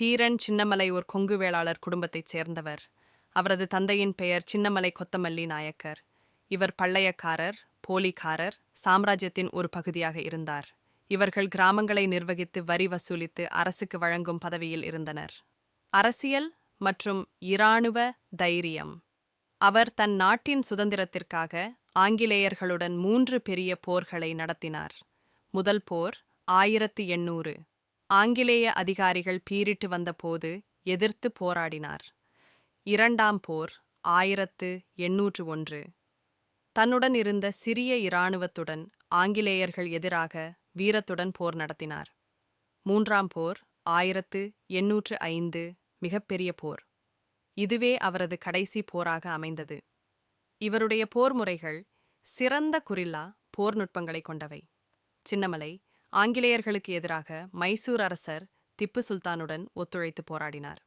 தீரன் சின்னமலை ஒரு கொங்கு வேளாளர் குடும்பத்தைச் சேர்ந்தவர். அவரது தந்தையின் பெயர் சின்னமலை கொத்தமல்லி நாயக்கர். இவர் பள்ளையக்காரர் போலிக்காரர் சாம்ராஜ்யத்தின் ஒரு பகுதியாக இருந்தார். இவர்கள் கிராமங்களை நிர்வகித்து வரி வசூலித்து அரசுக்கு வழங்கும் பதவியில் இருந்தனர். அரசியல் மற்றும் இராணுவ தைரியம். அவர் தன் நாட்டின் சுதந்திரத்திற்காக ஆங்கிலேயர்களுடன் மூன்று பெரிய போர்களை நடத்தினார். முதல் போர் ஆயிரத்தி எண்ணூறு. ஆங்கிலேய அதிகாரிகள் பீரிட்டு வந்தபோது எதிர்த்து போராடினார். இரண்டாம் போர் ஆயிரத்து எண்ணூற்று ஒன்று. தன்னுடன் இருந்த சிறிய இராணுவத்துடன் ஆங்கிலேயர்கள் எதிராக வீரத்துடன் போர் நடத்தினார். மூன்றாம் போர் ஆயிரத்து எண்ணூற்று ஐந்து மிகப்பெரிய போர். இதுவே அவரது கடைசி போராக அமைந்தது. இவருடைய போர் முறைகள் சிறந்த குரில்லா போர் நுட்பங்களை கொண்டவை. சின்னமலை ஆங்கிலேயர்களுக்கு எதிராக மைசூர் அரசர் திப்பு சுல்தானுடன் ஒத்துழைத்து போராடினார்.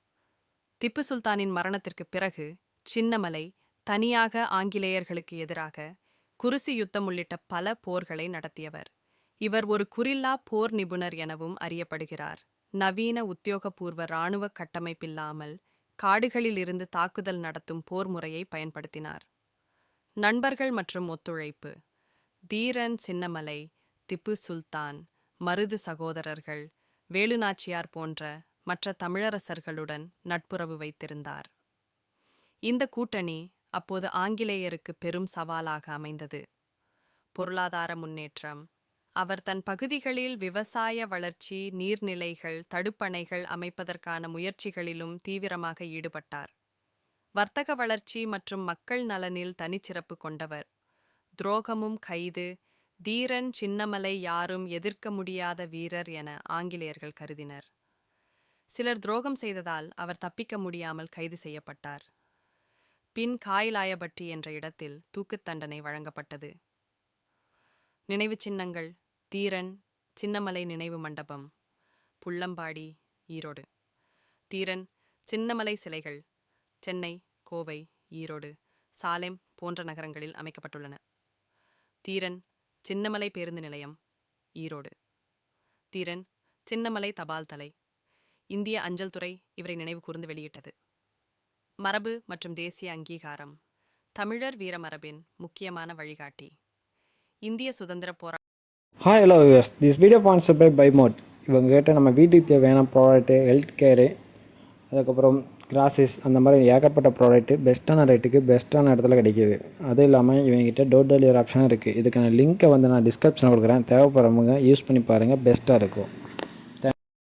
திப்பு சுல்தானின் மரணத்திற்கு பிறகு சின்னமலை தனியாக ஆங்கிலேயர்களுக்கு எதிராக குருசி யுத்தம் உள்ளிட்ட பல போர்களை நடத்தியவர். இவர் ஒரு குறில்லா போர் நிபுணர் எனவும் அறியப்படுகிறார். நவீன உத்தியோகபூர்வ இராணுவ கட்டமைப்பில்லாமல் காடுகளில் இருந்து தாக்குதல் நடத்தும் போர் முறையை பயன்படுத்தினார். நண்பர்கள் மற்றும் ஒத்துழைப்பு. தீரன் சின்னமலை திப்பு சுல்தான் மருது சகோதரர்கள் வேலுநாச்சியார் போன்ற மற்ற தமிழரசர்களுடன் நட்புறவு வைத்திருந்தார். இந்த கூட்டணி அப்போது ஆங்கிலேயருக்கு பெரும் சவாலாக அமைந்தது. பொருளாதார முன்னேற்றம் அவர் தன் பகுதிகளில் விவசாய வளர்ச்சி நீர்நிலைகள் தடுப்பணைகள் அமைப்பதற்கான முயற்சிகளிலும் தீவிரமாக ஈடுபட்டார். வர்த்தக வளர்ச்சி மற்றும் மக்கள் நலனில் தனிச்சிறப்பு கொண்டவர். துரோகமும் கைது தீரன் சின்னமலை யாரும் எதிர்க்க முடியாத வீரர் என ஆங்கிலேயர்கள் கருதினர். சிலர் துரோகம் செய்ததால் அவர் தப்பிக்க முடியாமல் கைது செய்யப்பட்டார். பின் காயிலாயபட்டி என்ற இடத்தில் தூக்குத் தண்டனை வழங்கப்பட்டது. நினைவு சின்னங்கள் தீரன் சின்னமலை நினைவு மண்டபம் புள்ளம்பாடி ஈரோடு. தீரன் சின்னமலை சிலைகள் சென்னை கோவை ஈரோடு சாலேம் போன்ற நகரங்களில் அமைக்கப்பட்டுள்ளன. தீரன் சின்னமலை பேருந்து நிலையம் ஈரோடு. தீரன் சின்னமலை தபால் தலை இந்திய அஞ்சல் துறை இவரை நினைவு கூர்ந்து வெளியிட்டது. மரபு மற்றும் தேசிய அங்கீகாரம் தமிழர் வீரமரபின் முக்கியமான வழிகாட்டி இந்திய சுதந்திர Bora hi hello this video sponsor by பைமோட் இவங்க கிட்ட நம்ம வீட்டுக்கு தேவையான ப்ராடக்ட்டு ஹெல்த் கேரு அதுக்கப்புறம் கிராசஸ் அந்த மாதிரி ஏகப்பட்ட ப்ராடக்ட்டு பெஸ்ட்டான ரேட்டுக்கு பெஸ்ட்டான இடத்துல கிடைக்கிது. அதுவும் இல்லாமல் இவங்ககிட்ட டோர் டெலிவரி ஆப்ஷனும் இருக்குது இதுக்கான லிங்க்கை வந்து நான் டிஸ்கிரிப்ஷனில் கொடுக்குறேன். தேவைப்படுறவங்க யூஸ் பண்ணி பாருங்கள் பெஸ்ட்டாக இருக்கும்.